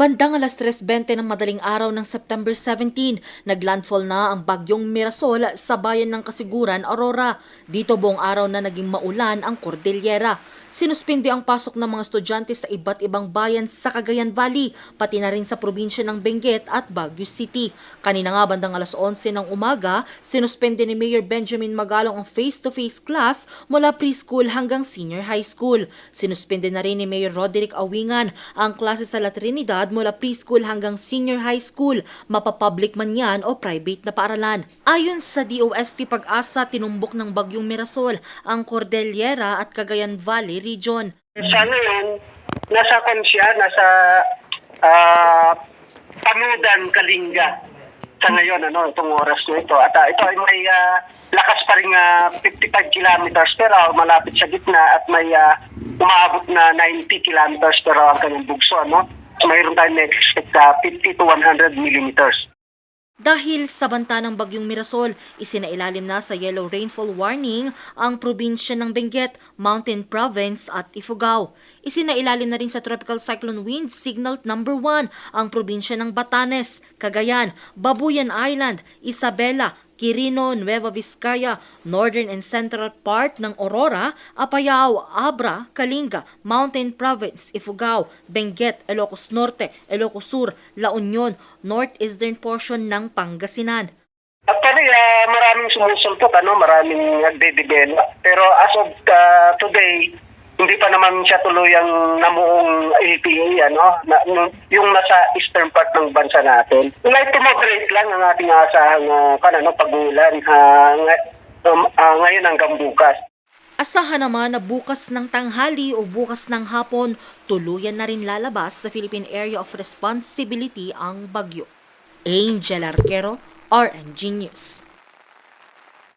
Bandang alas 3.20 ng madaling araw ng September 17, naglandfall na ang bagyong Mirasol sa bayan ng Kasiguran, Aurora. Dito buong araw na naging maulan ang Cordillera. Sinuspindi ang pasok ng mga estudyante sa iba't ibang bayan sa Cagayan Valley, pati na rin sa probinsya ng Benguet at Baguio City. Kanina nga bandang alas 11 ng umaga, sinuspindi ni Mayor Benjamin Magalong ang face-to-face class mula preschool hanggang senior high school. Sinuspindi na rin ni Mayor Roderick Awingan ang klase sa La Trinidad mula preschool hanggang senior high school, mapapublic man yan o private na paaralan. Ayon sa DOST Pag-asa, tinumbok ng bagyong Mirasol ang Cordillera at Cagayan Valley region. Sa ngayon, nasa kon siya, nasa ah, Pamudan, Kalinga. Sa ngayon, ano, itong oras na ito. At ah, ito ay may ah, lakas pa rin ah, 55 kilometers per hour, malapit sa gitna at may ah, umaabot na 90 kilometers per hour ang kanyang bugso. Ano? Mayroon tayong expect ah, 50 to 100 millimeters. Dahil sa banta ng bagyong Mirasol, isinailalim na sa yellow rainfall warning ang probinsya ng Benguet, Mountain Province at Ifugao. Isinailalim na rin sa tropical cyclone wind signal number 1 ang probinsya ng Batanes, Cagayan, Babuyan Island, Isabela, Quirino, Nueva Vizcaya, northern and central part ng Aurora, Apayao, Abra, Kalinga, Mountain Province, Ifugao, Benguet, Ilocos Norte, Ilocos Sur, La Union, northeastern portion ng Pangasinan. Actually, ah, maraming sumusulpot, ano, maraming nagde-develop. Pero as of ah, today, hindi pa naman siya tuluyang namuong LPE, ano, na, yung nasa eastern part ng bansa natin. Light to lang ang ating asahang uh, ano, pag-uulan ah, nga- um, ah, ngayon hanggang bukas. Asahan naman na bukas ng tanghali o bukas ng hapon, tuluyan na rin lalabas sa Philippine Area of Responsibility ang bagyo. Angel Arquero, RNG News.